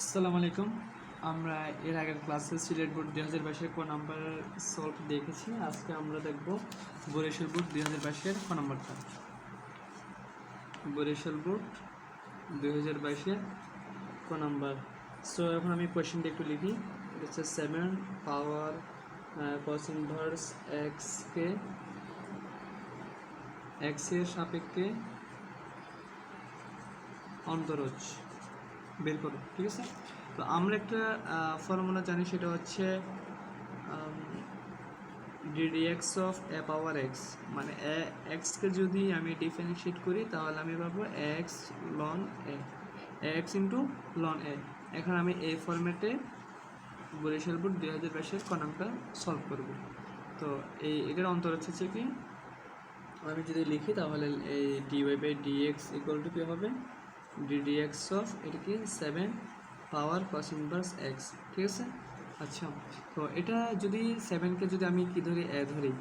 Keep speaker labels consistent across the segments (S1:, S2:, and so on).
S1: আসসালামু আলাইকুম। আমরা এর আগের ক্লাসে সিলেট বোর্ড দুই হাজার বাইশের ক নাম্বার সলভ দেখেছি। আজকে আমরা দেখব বরিশাল বোর্ড দুই হাজার বাইশের ক নাম্বারটা। বরিশাল বোর্ড দুই হাজার বাইশের ক নাম্বার। সো এখন আমি কোয়েশ্চেনটা একটু লিখি। এটা হচ্ছে সেভেন পাওয়ার কস ইনভার্স এক্সকে এক্সের সাপেক্ষে অন্তরজ। বের করো, ঠিক আছে? তো আমরা একটা ফর্মুলা জানি, সেটা হচ্ছে d d x of a power x মানে এক্সকে যদি আমি ডিফারেন্সিয়েট করি, তাহলে আমি পাবো x ln a x into ln a এখন আমি এই ফর্মেটে বরিশাল বোর্ড দুই হাজার বাইশের কনামটা সলভ করব। তো এই, এটার অন্তর হচ্ছে কি? আমি যদি লিখি, তাহলে এই d y by d x equal to কী হবে? ডিডিএক্স অফ এটা কি seven power cos inverse x ঠিক আছে? আচ্ছা তো এটা যদি সেভেনকে যদি আমি কি ধরি এ ধরি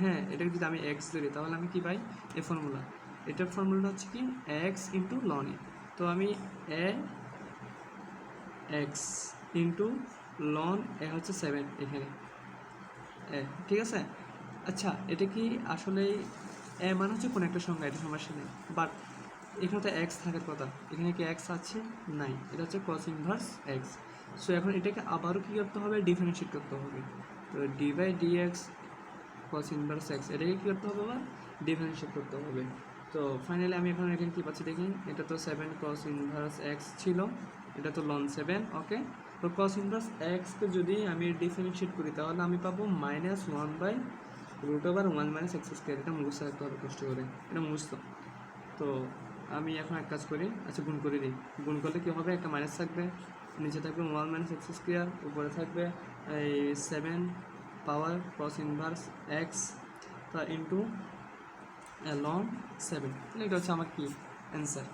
S1: হ্যাঁ এটাকে যদি আমি এক্স ধরি, তাহলে আমি কি পাই? এ ফর্মুলা এটার ফর্মুলাটা হচ্ছে কি এক্স ইন্টু লন এ। তো আমি a x into ln a হচ্ছে সেভেন এখানে, এ, ঠিক আছে? আচ্ছা এটা কি আসলে এ মানে হচ্ছে কোনো একটা সংখ্যা এটা সমস্যা নেই বাট এখানে তো এক্স থাকার কথা এখানে কি এক্স আছে? নাই। এটা হচ্ছে কস ইনভার্স এক্স সো এখন এটাকে আবারও কী করতে হবে? ডিফারেন্সিয়েট করতে হবে। তো d by d x cos inverse x এটাকে কী করতে হবে আবার? ডিফারেন্সিয়েট করতে হবে। তো ফাইনালি আমি এখন এখানে কী পাচ্ছি দেখি? এটা তো সেভেন কস ইনভার্স এক্স ছিল। এটা তো লন সেভেন ওকে তো কস ইনভার্স এক্সকে যদি আমি ডিফারেন্সিয়েট করি, তাহলে আমি পাবো minus one by root over one minus x square এটা মুখস্থ হবে কষ্ট করে। এটা মুখস্থ তো আমি এখন এক কাজ করি আচ্ছা গুণ করে দিই। গুণ করলে কী হবে? একটা মাইনাস থাকবে, নিচে থাকবে ওয়ান মাইনাস এক্স স্কোয়ার উপরে থাকবে এই seven power cos inverse x তা ইন্টু লং সেভেন এটা হচ্ছে আমার কি অ্যান্সার